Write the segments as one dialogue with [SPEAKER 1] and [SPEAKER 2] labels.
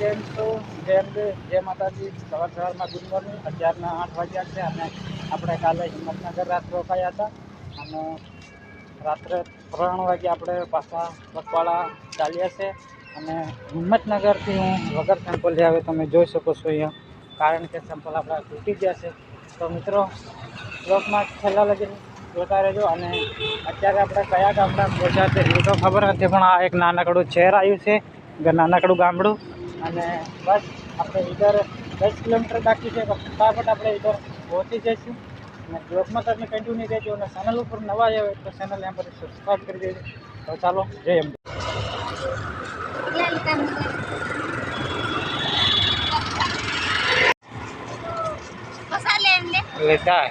[SPEAKER 1] કેમ છો જેમ કે જય માતાજી સવાર સવારમાં ગુડ મોર્નિંગ અત્યારના આઠ વાગ્યા છે અને આપણે કાલે હિંમતનગર રાત રોકાયા હતા. અને રાત્રે ત્રણ વાગે આપણે પાછા પગપાળા ચાલ્યા છે. અને હિંમતનગરથી હું વગર સેમ્પલ આવે તમે જોઈ શકો છો અહીંયા. કારણ કે સેમ્પલ આપણા તૂટી ગયા છે. તો મિત્રો બ્લોકમાં છેલ્લા લગી જોતા રહેજો. અને અત્યારે આપણે કયા ગામડા પહોંચ્યા છે એ તો ખબર નથી, પણ આ એક નાનકડું શહેર આવ્યું છે. નાનકડું ગામડું. અને બસ આપણે ઇધર દસ કિલોમીટર બાકી છે ફટાફટ આપણે ઇધર પહોંચી જઈશું. અને બ્લોગમાં તમે કન્ટિન્યુ દેજો અને ચેનલ ઉપર નવા આવ્યા હોય તો ચેનલ એમ પર સબસ્ક્રાઈબ કરી દેજો. તો ચાલો જય
[SPEAKER 2] એમ.
[SPEAKER 1] લેતા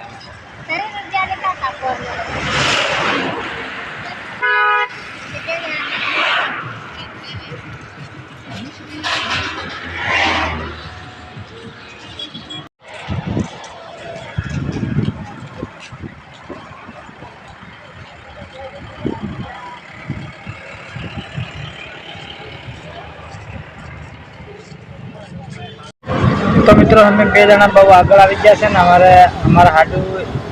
[SPEAKER 1] તો મિત્રો, અમે બે જણા બહુ આગળ આવી ગયા છે ને અમારે, અમારા હાડુ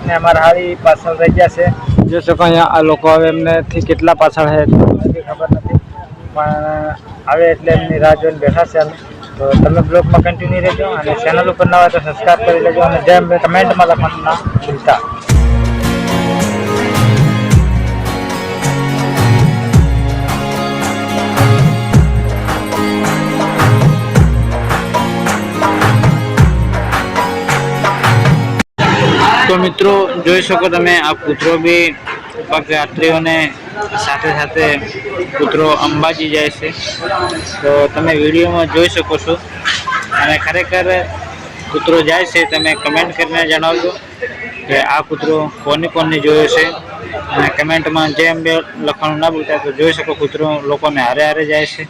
[SPEAKER 1] ને અમારા હાડી પાછળ રહી ગયા છે. જોઈ શકો અહીંયા આ લોકો હવે એમનેથી કેટલા પાછળ છે ખબર નથી. પણ આવે એટલે એમની રાહ જોઈને બેઠા છે તો તમે બ્લોગમાં કન્ટિન્યુ રહેજો અને ચેનલ ઉપર નવા તો સબસ્ક્રાઈબ કરી લેજો અને જેમ કમેન્ટમાં લખવાનું ના ભૂલતા. તો મિત્રો, જોઈ શકો તમે આ કૂતરો બી યાત્રીઓને સાથે સાથે કૂતરો અંબાજી જાય છે. તો તમે વિડીયોમાં જોઈ શકો છો. અને ખરેખર કૂતરો જાય છે, તમે કમેન્ટ કરીને જણાવજો કે આ કૂતરો કોને કોને જોયો છે. અને કમેન્ટમાં જેમ બે લખવાનું ના બોલતા તો જોઈ શકો કૂતરો લોકોને હારે હારે જાય છે.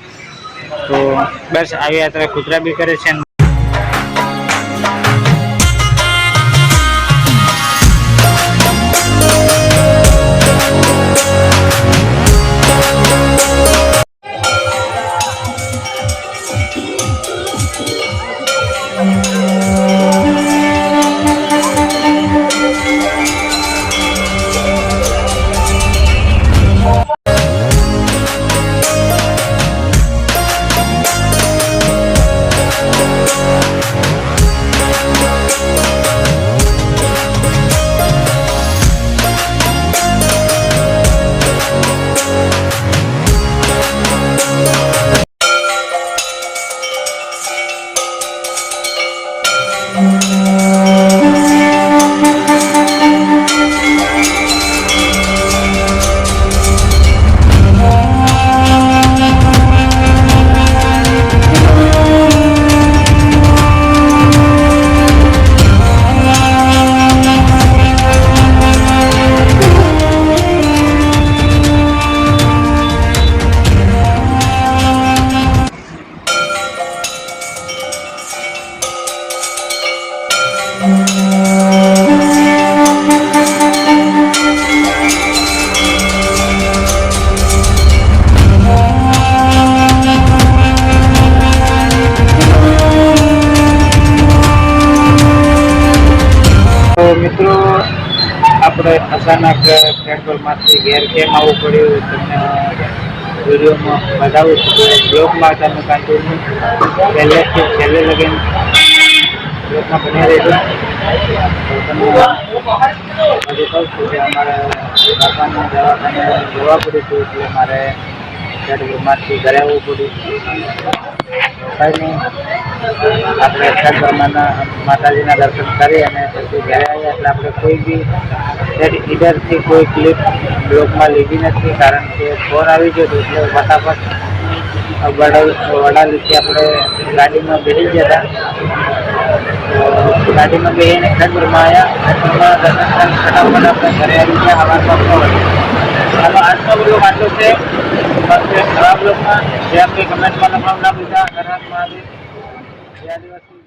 [SPEAKER 1] તો બસ આવી યાત્રા કૂતરા બી કરે છે મિત્રો, આપણે અચાનક પેટ્રોલમાંથી ઘેર કેમ આવવું પડ્યું. તમને વિડીયોમાં બતાવું છું બ્લોગમાં તમે કન્ટિન્યુ પહેલેથી છેલ્લે લગીને બ્લોગમાં બન્યા રહેજો તમને જોવા પડ્યું હતું એટલે મારે પેટ્રોલમાંથી ઘરે આવવું પડ્યું આપણે અક્ષરબ્રહ્માના માતાજીના દર્શન કરી અને પછી ઘરે આવ્યા એટલે આપણે કોઈ બી ઈડરથી કોઈ ક્લિપ બ્લોકમાં લીધી નથી કારણ કે ફોન આવી ગયો હતો એટલે ફટાફટ વડા વડાલીથી આપણે ગાડીમાં બેસી ગયા હતા ગાડીમાં બેસીને ખંડમાં આવ્યા ખંડમાં દર્શન ફટાફટ આપણે ઘરે આવી ગયા હવારમાં ચાલો આજનો બ્લોગ આટલો છે. ખરાબ બ્લોગમાં જે આપણે કમેન્ટમાં લખવાનું ના હર હર મહાદેવ જય આદિવાસી.